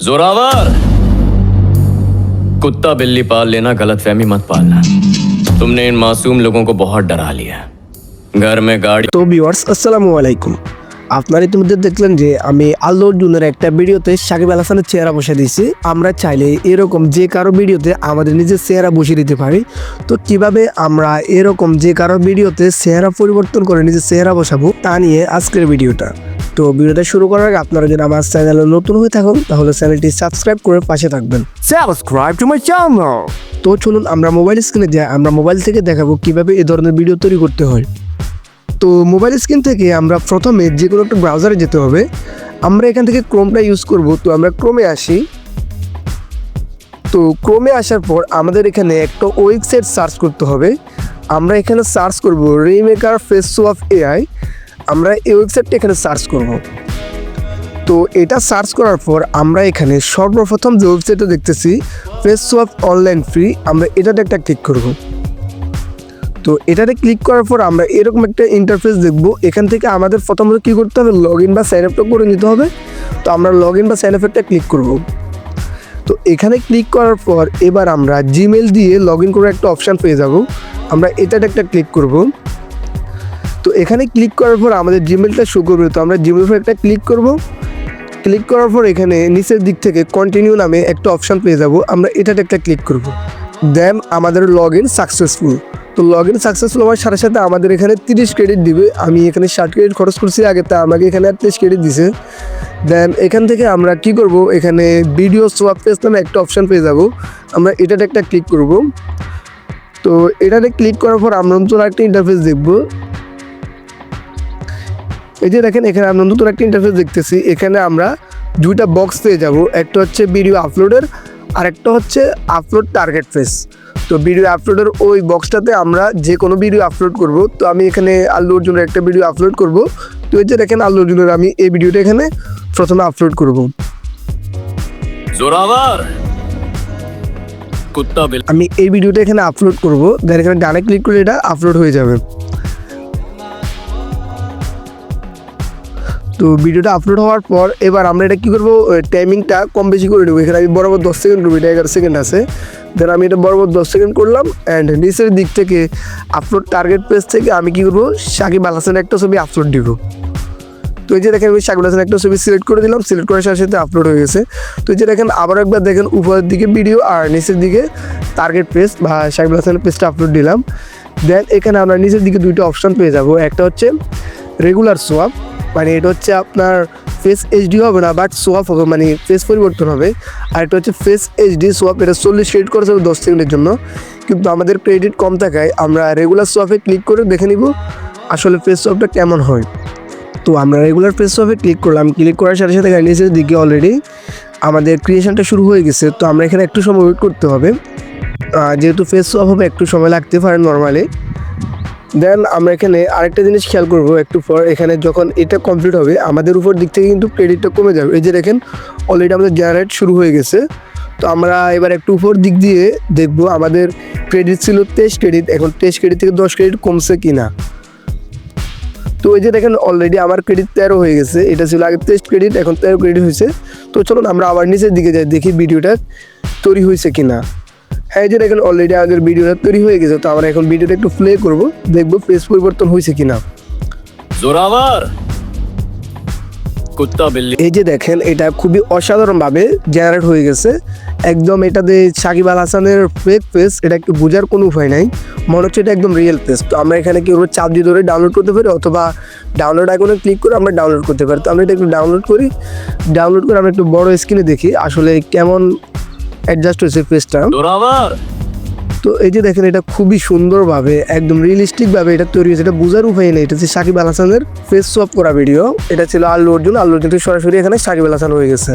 जोरावर कुत्ता बिल्ली पाल लेना गलत फहमी मत पालना तुमने इन मासूम लोगों को बहुत डरा लिया घर में गाड़ी তো ভিউয়ার্স আসসালামু আলাইকুম আপনারা ইতিমধ্যে দেখলেন যে আমি আল্লু অর্জুনের একটা ভিডিওতে সাকিব আল হাসানের চেহারা বসে দিয়েছি আমরা চাইলে এরকম যে কারো ভিডিওতে আমাদের নিজের চেহারা বসিয়ে দিতে পারি তো কিভাবে আমরা এরকম যে কারো ভিডিওতে চেহারা পরিবর্তন করে নিজের চেহারা বসাবো তা নিয়ে আজকের ভিডিওটা তো ভিডিওটা শুরু করার আগে আপনারা যদি আমার চ্যানেলে নতুন হয়ে থাকুন তাহলে চ্যানেলটি সাবস্ক্রাইব করে পাশে থাকবেন। সাবস্ক্রাইব টু মাই চ্যানেল তো চলুন আমরা মোবাইল স্ক্রিনে যাই আমরা মোবাইল থেকে দেখাবো কীভাবে এই ধরনের ভিডিও তৈরি করতে হয়। তো মোবাইল স্ক্রিন থেকে আমরা প্রথমে যে কোনো একটা ব্রাউজারে যেতে হবে। আমরা এখান থেকে ক্রোমটা ইউজ করব তো আমরা ক্রোমে আসি। তো ক্রোমে আসার পর আমাদের এখানে একটা ওয়েবসাইট সার্চ করতে হবে। আমরা এখানে সার্চ করব রিমেকার ফেস অফ এআই আমরা এই ওয়েবসাইটটা এখানে সার্চ করব। তো এটা সার্চ করার পর আমরা এখানে সর্বপ্রথম যে ওয়েবসাইটটা দেখতেছি ফেস অফ অনলাইন ফ্রি আমরা এটাতে একটা ক্লিক করব। তো এটাতে ক্লিক করার পর আমরা এরকম একটা ইন্টারফেস দেখব। এখান থেকে আমাদের প্রথমত কী করতে হবে? লগ ইন বা সাইন আপটা করে নিতে হবে। তো আমরা লগ ইন বা সাইন আপটা ক্লিক করব। তো এখানে ক্লিক করার পর এবার আমরা জিমেল দিয়ে লগ ইন করার একটা অপশান পেয়ে যাব। আমরা এটাতে একটা ক্লিক করব। তো এখানে ক্লিক করার পর আমাদের জিমেলটা শো করবে। তো আমরা জিমেল একটা ক্লিক করব। ক্লিক করার পর এখানে নিচের দিক থেকে কন্টিনিউ নামে একটা অপশান পেয়ে যাব। আমরা এটাতে একটা ক্লিক করব। দেন আমাদের লগ ইন সাকসেসফুল তো লগ ইন সাকসেসফুল হওয়ার সাথে সাথে আমাদের এখানে তিরিশ ক্রেডিট দিবে। আমি এখানে ষাট ক্রেডিট খরচ করছি, আগে তা আমাকে এখানে তিরিশ ক্রেডিট দিছে। দেন এখান থেকে আমরা কি করব? এখানে ভিডিও সোয়াপ পেজ নামে একটা অপশান পেয়ে যাব। আমরা এটাতে একটা ক্লিক করব। তো এটাতে ক্লিক করার পর আমরা নতুন একটা ইন্টারফেস দেখব। এই যে দেখেন এখানে আমরা নতুন একটা ইন্টারফেস দেখতেছি। এখানে আমরা দুইটা বক্স পেয়ে যাব। একটা হচ্ছে ভিডিও আপলোডের আর একটা হচ্ছে আপলোড টার্গেট ফেস তো ভিডিও আপলোডের ওই বক্সটাতে আমরা যে কোনো ভিডিও আপলোড করব। তো আমি এখানে আল্লু অর্জুনের একটা ভিডিও আপলোড করব। তো এই যে দেখেন আল্লু অর্জুনের আমি এই ভিডিওটা এখানে প্রথমে আপলোড করব। জোরাবার! আমি এই ভিডিওটা এখানে আপলোড করব। দেন এখানে ডানে ক্লিক করে এটা আপলোড হয়ে যাবে। তো ভিডিওটা আপলোড হওয়ার পর এবার আমরা এটা কী করব টাইমিংটা কম বেশি করে নেব। এখানে আমি বরাবর দশ সেকেন্ড করব, এটা এগারো সেকেন্ড আছে। দেন আমি এটা বরাবর দশ সেকেন্ড করলাম অ্যান্ড নিচের দিক থেকে আপলোড টার্গেট পেজ থেকে আমি কী করব, সাকিব আল হাসানের একটা ছবি আপলোড দিব। তো এই যে দেখেন আমি সাকিব হাসান একটা ছবি সিলেক্ট করে দিলাম সিলেক্ট করার সাথে সাথে আপলোড হয়ে গেছে। তো এই যে দেখেন আবার একবার দেখেন উপরের দিকে ভিডিও আর নিচের দিকে টার্গেট পেজ বা সাকিব হাসানের পেজটা আপলোড দিলাম। দেন এখানে আমরা নিচের দিকে দুইটা অপশন পেয়ে যাব। একটা হচ্ছে রেগুলার সোয়াপ মানে এটা হচ্ছে আপনার ফেস এইচডি হবে না বাট সোয়াপ হবে মানে ফেস পরিবর্তন হবে। আর এটা হচ্ছে ফেস এইচডি সোয়াপ এটা চল্লিশ ক্রেডিট করেছে দশ সেকেন্ডের জন্য। কিন্তু আমাদের ক্রেডিট কম থাকায় আমরা রেগুলার সোয়াপে ক্লিক করে দেখে নিব আসলে ফেস সোয়াপটা কেমন হয়। তো আমরা রেগুলার ফেস অফে ক্লিক করলাম ক্লিক করার সাথে সাথে নিচের দিকে অলরেডি আমাদের ক্রিয়েশনটা শুরু হয়ে গেছে। তো আমরা এখানে একটু সময় ওয়েট করতে হবে। যেহেতু ফেস অফ হবে, একটু সময় লাগতে পারে নর্মালি দেন আমরা এখানে আরেকটা জিনিস খেয়াল করব একটু পর। এখানে যখন এটা কমপ্লিট হবে, আমাদের উপর দিক থেকে কিন্তু ক্রেডিটটা কমে যাবে। এই যে দেখেন অলরেডি আমাদের জেনারেট শুরু হয়ে গেছে। তো আমরা এবার একটু উপর দিক দিয়ে দেখব আমাদের ক্রেডিট ছিল তেইশ ক্রেডিট এখন তেইশ ক্রেডিট থেকে দশ ক্রেডিট কমছে কি না তো এই যে দেখেন অলরেডি আমার ক্রেডিট তেরো হয়ে গেছে। এটা ছিল আগে টেস্ট ক্রেডিট এখন তেরো ক্রেডিট হয়েছে। তো চলুন আমরা আবার নিচের দিকে যাই, দেখি ভিডিওটা তৈরি হয়েছে কিনা। হ্যাঁ এই যে দেখেন অলরেডি আগের ভিডিওটা তৈরি হয়ে গেছে তো আমরা এখন ভিডিওটা একটু প্লে করব দেখব ফেস পরিবর্তন হয়েছে কিনা। জোরাবার! কুত্তা বিল্লি। এই যে দেখেন এটা খুবই অসাধারণভাবে জেনারেট হয়ে গেছে। একদম এটাতে সাকিব আল হাসানের ফেক ফেস এটা একটু বোঝার কোনো উপায় নাই। মনে হচ্ছে এটা একদম রিয়েল ফেস তো আমরা এখানে কি চাপ দিয়ে ধরে ডাউনলোড করতে পারি অথবা ডাউনলোড আইকনে ক্লিক করে আমরা ডাউনলোড করতে পারি। তো আমরা এটা একটু ডাউনলোড করি। ডাউনলোড করে আমরা একটু বড় স্ক্রিনে দেখি আসলে কেমন অ্যাডজাস্ট হয়েছে ফেসটা তো এই যে দেখেন এটা খুবই সুন্দরভাবে একদম রিয়েলিস্টিকভাবে এটা তৈরি হয়েছে। এটা বোঝার উপায় নেই এটা হচ্ছে সাকিব আল হাসানের ফেস সোয়াপ করা ভিডিও এটা ছিল আল্লু অর্জুন। আল্লু অর্জুন সরাসরি এখানে সাকিব আল হাসান হয়ে গেছে।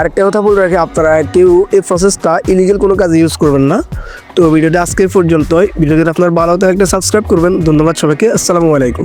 আরেকটা কথা বলে রাখি আপনারা কেউ এই প্রসেসটা ইলিগেল কোনো কাজে ইউজ করবেন না। তো ভিডিওটা আজকে পর্যন্তই। ভিডিওটা আপনার ভালো একটা সাবস্ক্রাইব করবেন। ধন্যবাদ সবাইকে। আসসালামু আলাইকুম।